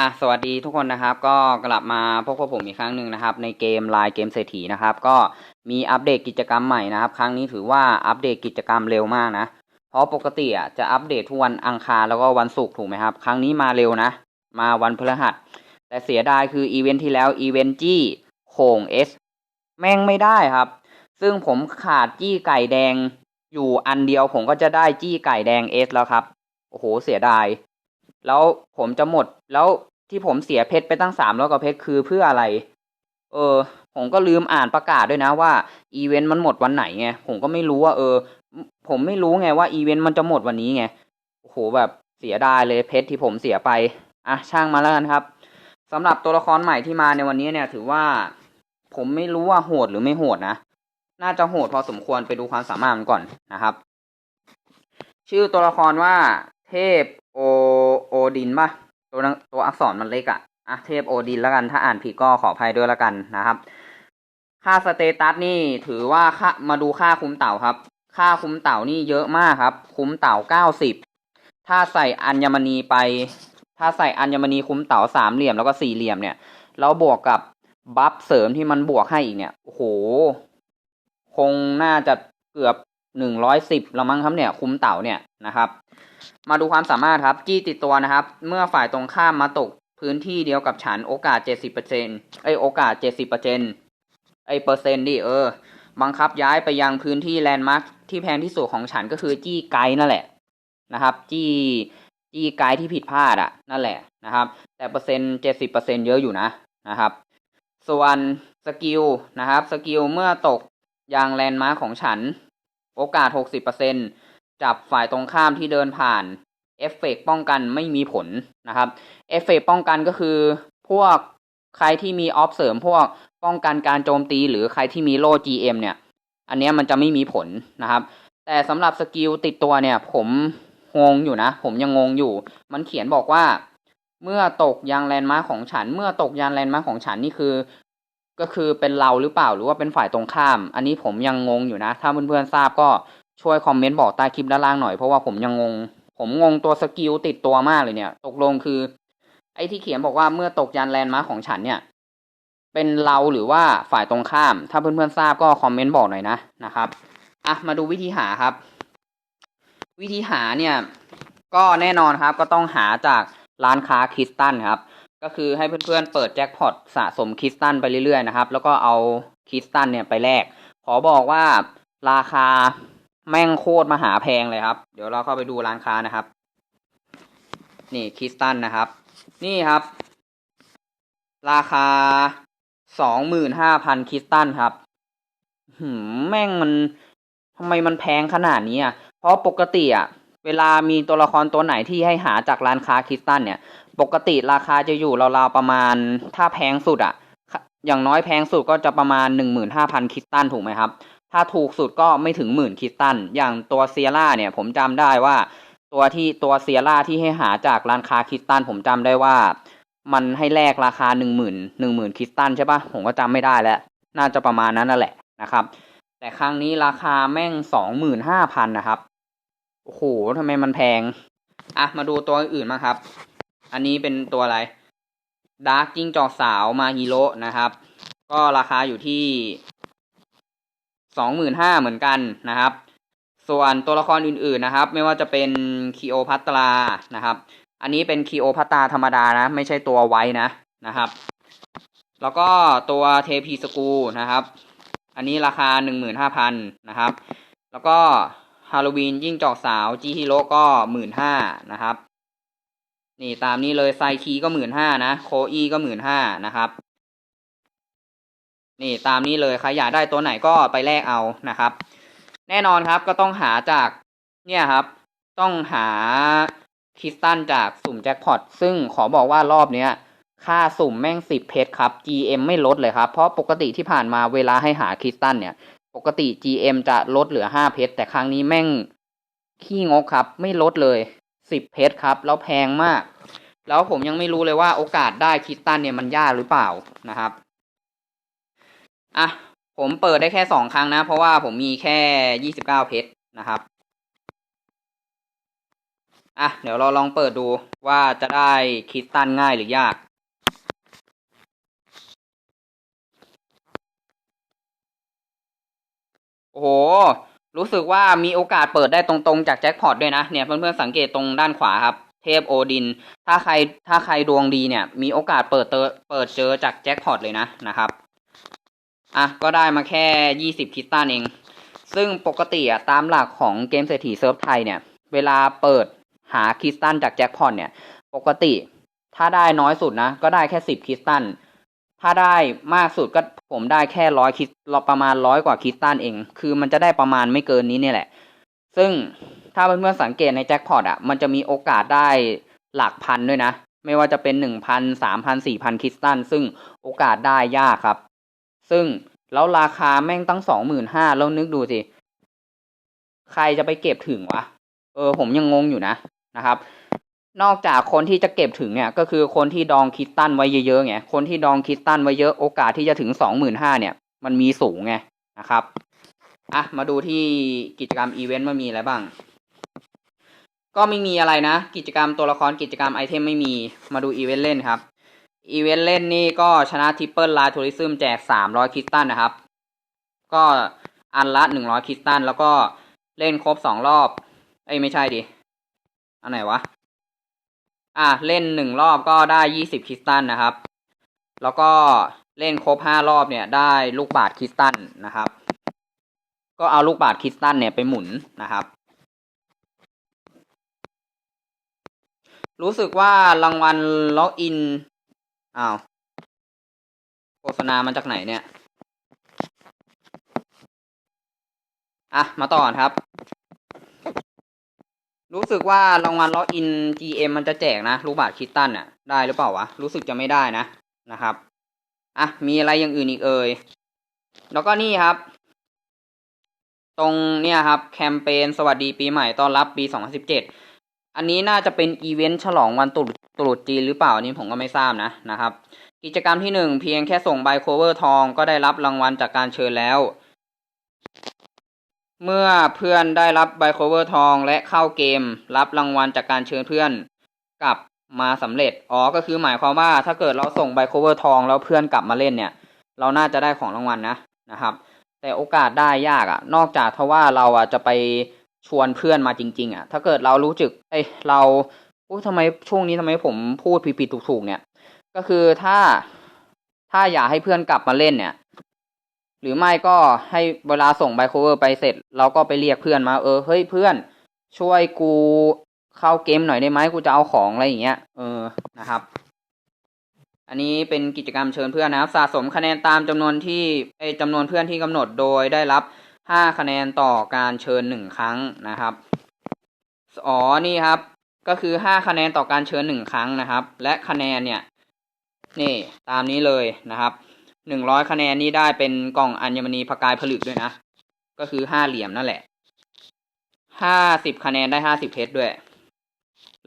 อะสวัสดีทุกคนนะครับ ก็กลับมาพบกับผมอีกครั้งหนึ่งนะครับ ในเกมไลน์เกมเศรษฐีนะครับ ก็มีอัปเดตกิจกรรมใหม่นะครับ ครั้งนี้ถือว่าอัปเดตกิจกรรมเร็วมากนะ เพราะปกติอะจะอัปเดตทุกวันอังคารแล้วก็วันศุกร์ถูกไหมครับ ครั้งนี้มาเร็วนะ มาวันพฤหัส แต่เสียดายคืออีเวนท์ที่แล้วอีเวนท์จี้โข่งเอสแม่งไม่ได้ครับ ซึ่งผมขาดจี้ไก่แดงอยู่อันเดียวผมก็จะได้จี้ไก่แดงเอสแล้วครับ โอ้โหเสียดายแล้วผมจะหมดแล้ว ที่ผมเสียเพชรไปตั้งสามร้อยกว่าเพชรคือเพื่ออะไร เออ ผมก็ลืมอ่านประกาศด้วยนะว่าอีเวนต์มันหมดวันไหนไงผมก็ไม่รู้ว่า เออ ผมไม่รู้ไงว่าอีเวนต์มันจะหมดวันนี้ไงโอ้โหแบบเสียดายเลยเพชรที่ผมเสียไปอะช่างมาแล้วกันครับสำหรับตัวละครใหม่ที่มาในวันนี้เนี่ย ถือว่าผมไม่รู้ว่าโหดหรือไม่โหดนะน่าจะโหดพอสมควรไปดูความสามารถมันก่อนนะครับ ชื่อตัวละครว่าเทพโอโอดินป่ะ ตัวตัวอักษรมันเล็กอะอะเทพโอดินแล้วกัน ถ้าอ่านผิดก็ขออภัยด้วยแล้วกันนะครับ ค่าสเตตัสนี่ถือว่าค่ามาดูค่าคุ้มเต่าครับ ค่าคุ้มเต่านี่เยอะมากครับ คุ้มเต่าเก้าสิบถ้าใส่อัญมณีไป ถ้าใส่อัญมณีคุ้มเต่าสามเหลี่ยมแล้วก็สี่เหลี่ยมเนี่ยแล้วบวกกับบัฟเสริมที่มันบวกให้อีกเนี่ยโอ้โห คงน่าจะเกือบหนึ่งร้อยสิบละมั้งครับเนี่ย คุ้มเต่าเนี่ยนะครับ มาดูความสามารถครับ จี้ติดตัวนะครับ เมื่อฝ่ายตรงข้ามมาตกพื้นที่เดียวกับฉันโอกาสเจ็ดสิบเอไอโอกาสเจ็ดสิบเอไอเปอร์เซ็นต์ดิเออ บังคับย้ายไปยังพื้นที่แลนด์มาร์คที่แพงที่สุดของฉันก็คือจี้ไกด์นั่นแหละนะครับ จี้จี้ไกด์ที่ผิดพลาดอะนั่นแหละนะครับ แต่เปอร์เซ็นต์เจ็ดสิบเปอร์เซ็นเยอะอยู่นะนะครับ ส่วนสกิลนะครับสกิลเมื่อตกยางแลนด์มาร์คของฉัน โอกาส60% จับฝ่ายตรงข้ามที่เดินผ่านเอฟเฟกป้องกันไม่มีผลนะครับเอฟเฟกป้องกันก็คือพวกใครที่มีออฟเสริมพวกป้องกันการโจมตี หรือใครที่มีโล่ GM เนี่ย อันนี้มันจะไม่มีผลนะครับ แต่สำหรับสกิลติดตัวเนี่ย ผมงงอยู่นะ ผมยังงงอยู่ มันเขียนบอกว่า เมื่อตกยางแลนด์มาร์ของฉัน เมื่อตกยางแลนด์มาร์ของฉันนี่คือ ก็คือเป็นเราหรือเปล่าหรือว่าเป็นฝ่ายตรงข้าม อันนี้ผมยังงงอยู่นะ ถ้าเพื่อนๆทราบก็ ช่วยคอมเมนต์บอกใต้คลิปด้านล่างหน่อยเพราะว่าผมยังงง ผมงงตัวสกิลติดตัวมากเลยเนี่ย ตกลงคือ ไอ้ที่เขียนบอกว่าเมื่อตกยานแลนด์มาของฉันเนี่ย เป็นเราหรือว่าฝ่ายตรงข้าม ถ้าเพื่อนๆทราบก็คอมเมนต์บอกหน่อยนะนะครับอะมาดูวิธีหาครับ วิธีหาเนี่ย ก็แน่นอนครับ ก็ต้องหาจากร้านค้าคริสตันครับ ก็คือให้เพื่อนๆเปิดแจ็คพอตสะสมคริสตันไปเรื่อยๆนะครับ แล้วก็เอาคริสตันเนี่ยไปแลกขอบอกว่าราคา แม่งโคตรมหาแพงเลยครับ เดี๋ยวเราเข้าไปดูร้านค้านะครับ นี่คริสตันนะครับ นี่ครับ ราคาสองหมื่นห้าพันคริสตันครับหืมแม่งมันทำไมมันแพงขนาดนี้อะ เพราะปกติอะ เวลามีตัวละครตัวไหนที่ให้หาจากร้านค้าคริสตันเนี่ย ปกติราคาจะอยู่ราวๆประมาณ ถ้าแพงสุดอะ อย่างน้อยแพงสุดก็จะประมาณหนึ่งหมื่นห้าพันคริสตันถูกไหมครับ ถ้าถูกสุดก็ไม่ถึงหมื่นคริสตัน อย่างตัวเซียร่าเนี่ยผมจำได้ว่า ตัวที่ตัวเซียร่าที่ให้หาจากร้านค้าคริสตันผมจำได้ว่า มันให้แลกราคาหนึ่งหมื่นหนึ่งหมื่นคริสตันใช่ปะผมก็จำไม่ได้แล้ว น่าจะประมาณนั้นนั่นแหละนะครับ แต่ครั้งนี้ราคาแม่งสองหมื่นห้าพันนะครับโอ้โหทำไมมันแพงอะมาดูตัวอื่นมาครับ อันนี้เป็นตัวอะไรดาร์กจิ้งจอกสาวมาฮีโร่นะครับ ก็ราคาอยู่ที่ สองหมื่นห้าเหมือนกันนะครับ ส่วนตัวละครอื่นๆนะครับ ไม่ว่าจะเป็นคีโอพัตรานะครับ อันนี้เป็นคีโอพัตราธรรมดานะ ไม่ใช่ตัวไว้นะนะครับ แล้วก็ตัวเทพีสกูนะครับ อันนี้ราคาหนึ่งหมื่นห้าพันนะครับ แล้วก็ฮาโลวีนยิ่งจอกสาวจีฮิโร่ก็หมื่นห้านะครับนี่ตามนี้เลยไซคีก็หมื่นห้านะ โคอีก็หมื่นห้านะครับ นี่ตามนี้เลยใครอยากได้ตัวไหนก็ไปแลกเอานะครับ แน่นอนครับก็ต้องหาจากเนี่ยครับ ต้องหาคริสตันจากสุ่มแจ็คพอตซึ่งขอบอกว่ารอบเนี้ยค่าสุ่มแม่งสิบเพชรครับ GM ไม่ลดเลยครับ เพราะปกติที่ผ่านมาเวลาให้หาคริสตันเนี่ย ปกติ GM จะลดเหลือห้าเพชรแต่ครั้งนี้แม่งขี้งกครับ ไม่ลดเลยสิบเพชรครับ แล้วแพงมาก แล้วผมยังไม่รู้เลยว่าโอกาสได้คริสตันเนี่ยมันยากหรือเปล่านะครับ อะ ผมเปิดได้แค่สองครั้งนะ เพราะว่าผมมีแค่ยี่สิบเก้าเพชรนะครับ อะ เดี๋ยวเราลองเปิดดูว่าจะได้คริสตันง่ายหรือยาก โอ้โห รู้สึกว่ามีโอกาสเปิดได้ตรงๆจากแจ็คพอตด้วยนะ เนี่ยเพื่อนๆสังเกตตรงด้านขวาครับเทพโอดิน ถ้าใครถ้าใครดวงดีเนี่ย มีโอกาสเปิดเตอเปิดเจอจากแจ็คพอตเลยนะนะครับ อะก็ได้มาแค่ยี่สิบคริสตันเอง ซึ่งปกติอะตามหลักของเกมเศรษฐีเซิร์ฟไทยเนี่ย เวลาเปิดหาคริสตันจากแจ็คพอตเนี่ย ปกติถ้าได้น้อยสุดนะ ก็ได้แค่สิบคริสตันถ้าได้มากสุดก็ผมได้แค่ร้อยคริสประมาณร้อยกว่าคริสตันเอง คือมันจะได้ประมาณไม่เกินนี้เนี่ยแหละ ซึ่งถ้าเพื่อนๆสังเกตในแจ็คพอตอะ มันจะมีโอกาสได้หลักพันด้วยนะ ไม่ว่าจะเป็นหนึ่งพันสามพันสี่พันคริสตัน ซึ่งโอกาสได้ยากครับ ซึ่งแล้วราคาแม่งตั้งสองหมื่นห้าแล้วนึกดูสิ ใครจะไปเก็บถึงวะ เออ ผมยังงงอยู่นะนะครับ นอกจากคนที่จะเก็บถึงเนี่ย ก็คือคนที่ดองคิดตันไว้เยอะๆไงคนที่ดองคิดตันไว้เยอะโอกาสที่จะถึงสองหมื่นห้าเนี่ย มันมีสูงไงนะครับอะมาดูที่กิจกรรมอีเวนต์มันมีอะไรบ้าง ก็ไม่มีอะไรนะ กิจกรรมตัวละครกิจกรรมไอเทมไม่มีมาดูอีเวนต์เล่นครับ อีเวนต์เล่นนี่ก็ชนะทิปเปิลไลท์ทัวริซึมแจกสามร้อยคริสตันนะครับ ก็อันละหนึ่งร้อยคริสตัน แล้วก็เล่นครบสองรอบ เอ้ย ไม่ใช่ดิ อันไหนวะ อะ เล่นหนึ่งรอบก็ได้ยี่สิบคริสตันนะครับ แล้วก็เล่นครบห้ารอบเนี่ยได้ลูกบาทคริสตันนะครับ ก็เอาลูกบาทคริสตันเนี่ยไปหมุนนะครับรู้สึกว่ารางวัลล็อกอิน อ้าวโฆษณามาจากไหนเนี่ย อะ มาต่อครับ รู้สึกว่ารางวัลล็อกอิน GM มันจะแจกนะลูกบาทคิตตันอะ ได้หรือเปล่าวะ รู้สึกจะไม่ได้นะ นะครับ อะ มีอะไรอย่างอื่นอีกเอ่ย แล้วก็นี่ครับ ตรงเนี่ยครับ แคมเปญสวัสดีปีใหม่ต้อนรับปี 2017 อันนี้น่าจะเป็นอีเวนต์ฉลองวันตรุษ ตรุษจีนหรือเปล่านี้ผมก็ไม่ทราบนะนะครับ กิจกรรมที่หนึ่งเพียงแค่ส่งใบโคเวอร์ทองก็ได้รับรางวัลจากการเชิญแล้ว เมื่อเพื่อนได้รับใบโคเวอร์ทองและเข้าเกม รับรางวัลจากการเชิญเพื่อนกลับมาสำเร็จ อ๋อ ก็คือหมายความว่าถ้าเกิดเราส่งใบโคเวอร์ทองแล้วเพื่อนกลับมาเล่นเนี่ย เราน่าจะได้ของรางวัลนะนะครับ แต่โอกาสได้ยากอะ่ะ นอกจากทว่าเราอะจะไปชวนเพื่อนมาจริง ๆอะ ถ้าเกิดเรารู้จึกเอ้ยเรา อู้ทำไมช่วงนี้ทำไมผมพูดผิดๆถูกๆเนี่ย ก็คือถ้าถ้าอยากให้เพื่อนกลับมาเล่นเนี่ย หรือไม่ก็ให้เวลาส่งไบโคเวอร์ไปเสร็จ เราก็ไปเรียกเพื่อนมา เออเฮ้ยเพื่อน ช่วยกูเข้าเกมหน่อยได้ไหมกูจะเอาของอะไรอย่างเงี้ยเออนะครับ อันนี้เป็นกิจกรรมเชิญเพื่อนนะครับสะสมคะแนนตามจำนวนที่ไอจำนวนเพื่อนที่กำหนดโดยได้รับห้าคะแนนต่อการเชิญหนึ่งครั้งนะครับอ๋อนี่ครับ ก็คือห้าคะแนนต่อการเชิญหนึ่งครั้งนะครับ และคะแนนเนี่ยนี่ตามนี้เลยนะครับหนึ่งร้อยคะแนนนี่ได้เป็นกล่องอัญมณีพกายผลึกด้วยนะ ก็คือห้าเหลี่ยมนั่นแหละห้าสิบคะแนนได้ห้าสิบเพชรด้วย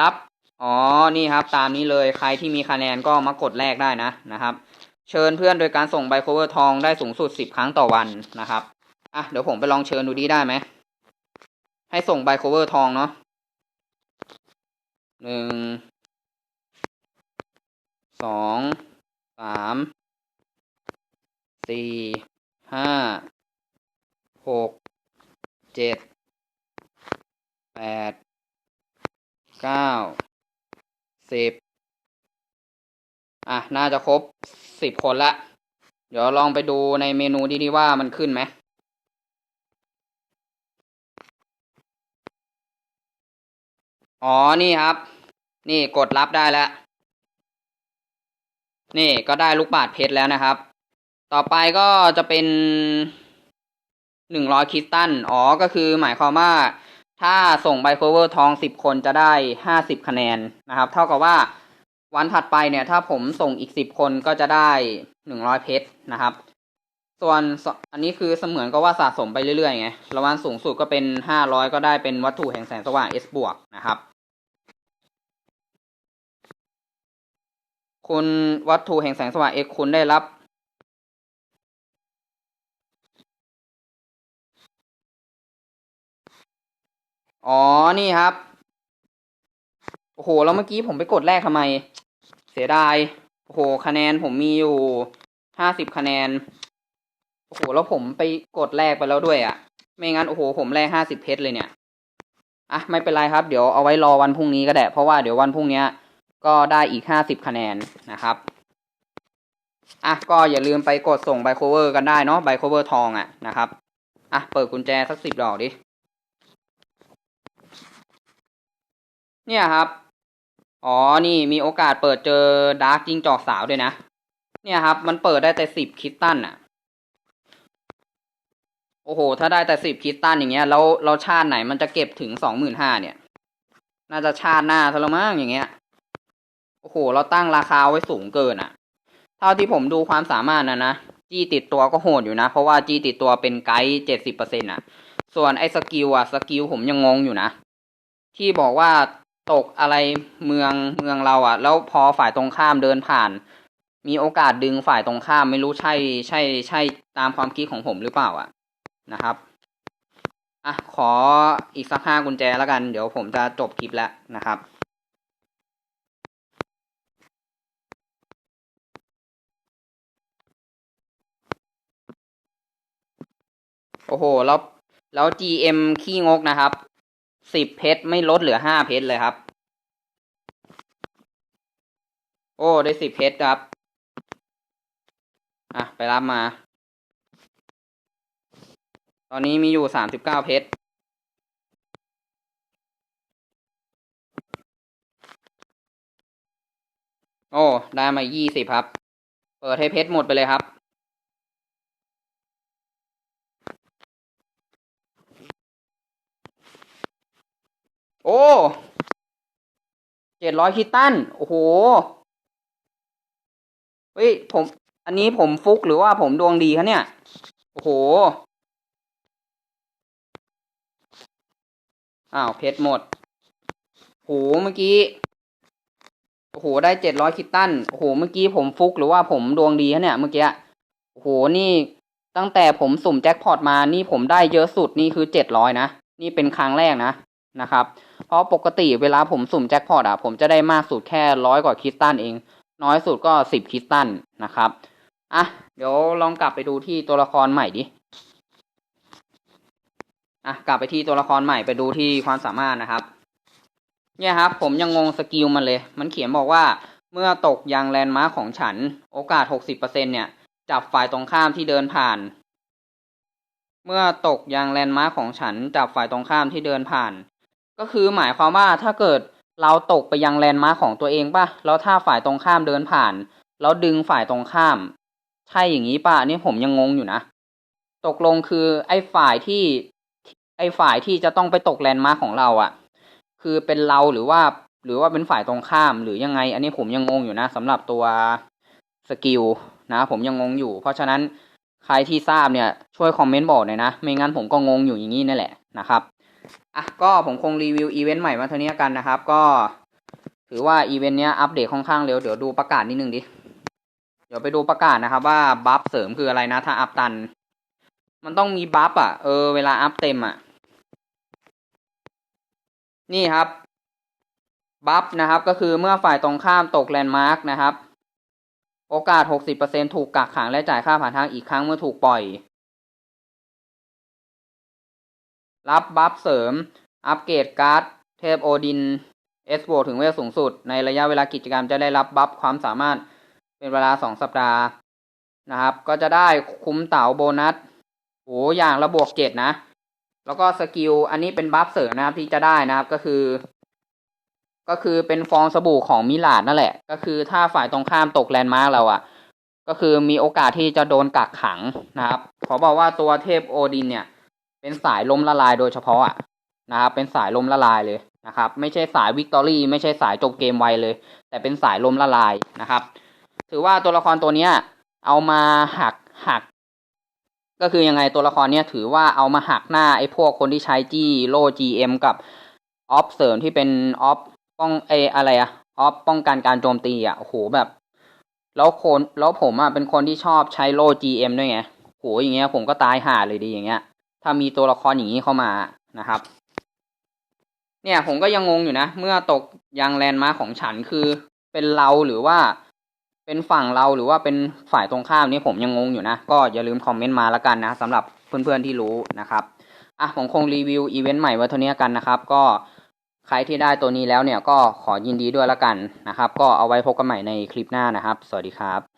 รับอ๋อนี่ครับ ตามนี้เลยใครที่มีคะแนนก็มากดแลกได้นะนะครับ เชิญเพื่อนโดยการส่งใบโคเวอร์ทองได้สูงสุดสิบครั้งต่อวันนะครับอะเดี๋ยวผมไปลองเชิญดูดีได้ไหมให้ส่งใบโคเวอร์ทองเนาะ หนึ่งสองสามสี่ห้าหกเจ็ดแปดเก้าสิบอะ น่าจะครบสิบคนละ เดี๋ยวลองไปดูในเมนูดีๆว่ามันขึ้นไหม อ๋อ นี่ครับ นี่กดรับได้แล้ว นี่ก็ได้ลูกบาทเพชรแล้วนะครับ ต่อไปก็จะเป็นหนึ่งร้อยคริสตัน อ๋อ ก็คือหมายความว่า ถ้าส่งใบโคเวอร์ทองสิบคนจะได้ห้าสิบคะแนนนะครับ เท่ากับว่าวันถัดไปเนี่ย ถ้าผมส่งอีกสิบคนก็จะได้หนึ่งร้อยเพชรนะครับ ส่วนอันนี้คือเสมือนกับว่าสะสมไปเรื่อยๆไงรางวัลสูงสุดก็เป็นห้าร้อยก็ได้เป็นวัตถุแห่งแสงสว่าง S บวกนะครับ คุณวัตถุแห่งแสงสว่าง X คุณได้รับ อ๋อ นี่ครับ โอ้โห แล้วเมื่อกี้ผมไปกดแรกทำไม เสียดาย โอ้โห คะแนนผมมีอยู่ห้าสิบคะแนน โอ้โหแล้วผมไปกดแรกไปแล้วด้วยอะ่ะ ไม่งั้นโอ้โหผมแรกห้าสิบเพชรเลยเนี่ยอะไม่เป็นไรครับ เดี๋ยวเอาไว้รอวันพรุ่งนี้ก็ได้เพราะว่าเดี๋ยววันพรุ่งนี้ก็ได้อีกห้าสิบคะแนนนะครับอะก็อย่าลืมไปกดส่งไบโคเวอร์กันได้เนาะไบโคเวอร์ทองอะนะครับอะเปิดกุญแจสักสิบดอกดิเนี่ยครับ อ๋อ นี่มีโอกาสเปิดเจอดาร์กจิงจอกสาวด้วยนะ เนี่ยครับ มันเปิดได้แต่สิบคิตตันอะ โอ้โห ถ้าได้แต่สิบคิตตันอย่างเงี้ย แล้วเราชาติไหนมันจะเก็บถึงสองหมื่นห้าเนี่ย น่าจะชาติหน้าซะแล้วมั้งอย่างเงี้ย โอ้โห เราตั้งราคาไว้สูงเกินอะ เท่าที่ผมดูความสามารถนะนะ จี้ติดตัวก็โหดอยู่นะ เพราะว่าจี้ติดตัวเป็นไกด์เจ็ดสิบเปอร์เซ็นต์อะ ส่วนไอ้สกิลอะ สกิลผมยังงงอยู่นะ ที่บอกว่าตกอะไรเมืองเมืองเราอะ แล้วพอฝ่ายตรงข้ามเดินผ่าน มีโอกาสดึงฝ่ายตรงข้ามไม่รู้ใช่ใช่ใช่ตามความคิดของผมหรือเปล่าอะ นะครับอะขออีกสักห้ากุญแจแล้วกัน เดี๋ยวผมจะจบคลิปแล้วนะครับโอ้โห แล้ว แล้ว GM ขี้งกนะครับ สิบเพชรไม่ลดเหลือห้าเพชรเลยครับ โอ้ ได้สิบเพชรครับ อะ ไปรับมา ตอนนี้มีอยู่สามสิบเก้าเพชร โอ้ ได้มายี่สิบครับ เปิดให้เพชรหมดไปเลยครับ โอ้เจ็ดร้อยคิตตัน โอ้โห เฮ้ย ผม อันนี้ผมฟุกหรือว่าผมดวงดีคะเนี่ย โอ้โห อ้าวเพชรหมดโหเมื่อกี้โอ้โหได้เจ็ดร้อยคิตตันโอ้โหเมื่อกี้ผมฟุกหรือว่าผมดวงดีคะเนี่ยเมื่อกี้โอ้โหนี่ตั้งแต่ผมสุ่มแจ็คพอตมานี่ผมได้เยอะสุดนี่คือเจ็ดร้อยนะนี่เป็นครั้งแรกนะนะครับ เพราะปกติเวลาผมสุ่มแจ็คพอตอะผมจะได้มากสุดแค่ร้อยกว่าคริสตัลเอง น้อยสุดก็สิบคริสตัลนะครับอะเดี๋ยวลองกลับไปดูที่ตัวละครใหม่ดิ อะกลับไปที่ตัวละครใหม่ไปดูที่ความสามารถนะครับ เนี่ยครับ ผมยังงงสกิลมันเลย มันเขียนบอกว่า เมื่อตกยังแลนด์มาร์คของฉัน โอกาสหกสิบเปอร์เซ็นเนี่ย จับฝ่ายตรงข้ามที่เดินผ่าน เมื่อตกยังแลนด์มาร์คของฉัน จับฝ่ายตรงข้ามที่เดินผ่าน ก็คือหมายความว่าถ้าเกิดเราตกไปยังแลนด์มาร์คของตัวเองป่ะ แล้วถ้าฝ่ายตรงข้ามเดินผ่าน แล้วดึงฝ่ายตรงข้าม ใช่อย่างนี้ป่ะนี่ผมยังงงอยู่นะ ตกลงคือไอ้ฝ่ายที่ ไอ้ฝ่ายที่จะต้องไปตกแลนด์มาร์คของเราอะ่ะ คือเป็นเราหรือว่า หรือว่าเป็นฝ่ายตรงข้ามหรือยังไง อันนี้ผมยังงงอยู่นะสำหรับตัวสกิลนะผมยังงงอยู่ เพราะฉะนั้นใครที่ทราบเนี่ยช่วยคอมเมนต์บอกหน่อยนะ ไม่งั้นผมก็งงอยู่อย่างนี้นั่นแหละนะครับอะก็ผมคงรีวิวอีเวนต์ใหม่มาเท่านี้กันนะครับ ก็ถือว่าอีเวนต์เนี้ยอัปเดตค่อนข้างเร็วเดี๋ยวดูประกาศนิดนึงดิเดี๋ยวไปดูประกาศนะครับว่าบัฟเสริมคืออะไรนะถ้าอัพตัน มันต้องมีบัฟอะเออเวลาอัพเต็มอะ นี่ครับบัฟนะครับก็คือเมื่อฝ่ายตรงข้ามตกแลนด์มาร์กนะครับ โอกาส 60%ถูกกักขังและจ่ายค่าผ่านทางอีกครั้งเมื่อถูกปล่อย รับบัฟเสริม อัปเกรดการ์ด เทพโอดินเอสโวถึงเวลสูงสุด ในระยะเวลากิจกรรมจะได้รับบัฟความสามารถเป็นเวลาสองสัปดาห์นะครับ ก็จะได้คุ้มเต่าโบนัสโอ้อย่างระบวกเจ็ดนะ แล้วก็สกิลอันนี้เป็นบัฟเสริมนะครับที่จะได้นะครับก็คือ ก็คือเป็นฟองสบู่ของมิลาดนั่นแหละ ก็คือถ้าฝ่ายตรงข้ามตกแลนด์มาร์กเราอะ่ะ ก็คือมีโอกาสที่จะโดนกักขังนะครับขอบอกว่าตัวเทพโอดินเนี่ย เป็นสายลมละลายโดยเฉพาะอะนะครับเป็นสายลมละลายเลยนะครับ ไม่ใช่สายวิกตอรี่ไม่ใช่สายจบเกมไวเลย แต่เป็นสายลมละลายนะครับ ถือว่าตัวละครตัวเนี้ยเอามาหักหัก ก็คือยังไงตัวละครเนี้ยถือว่าเอามาหักหน้าไอ้พวกคนที่ใช้จี้โล่ GM กับออฟเสริมที่เป็นออฟป้องไออะไรอะออฟป้องกันการโจมตีอะโอ้โหแบบ แล้วคนแล้วผมอะเป็นคนที่ชอบใช้โล่ GM ด้วยไงโหอย่างเงี้ยผมก็ตายห่าเลยดีอย่างเงี้ย ถ้ามีตัวละครอย่างนี้เข้ามานะครับ เนี่ยผมก็ยังงงอยู่นะ เมื่อตกยางแลนด์มาของฉันคือเป็นเราหรือว่า เป็นฝั่งเราหรือว่าเป็นฝ่ายตรงข้ามนี่ผมยังงงอยู่นะ ก็อย่าลืมคอมเมนต์มาละกันนะสำหรับเพื่อนๆที่รู้นะครับอะผมคงรีวิวอีเวนต์ใหม่ไว้เท่านี้กันนะครับ ก็ใครที่ได้ตัวนี้แล้วเนี่ยก็ขอยินดีด้วยละกันนะครับ ก็เอาไว้พบกันใหม่ในคลิปหน้านะครับ สวัสดีครับ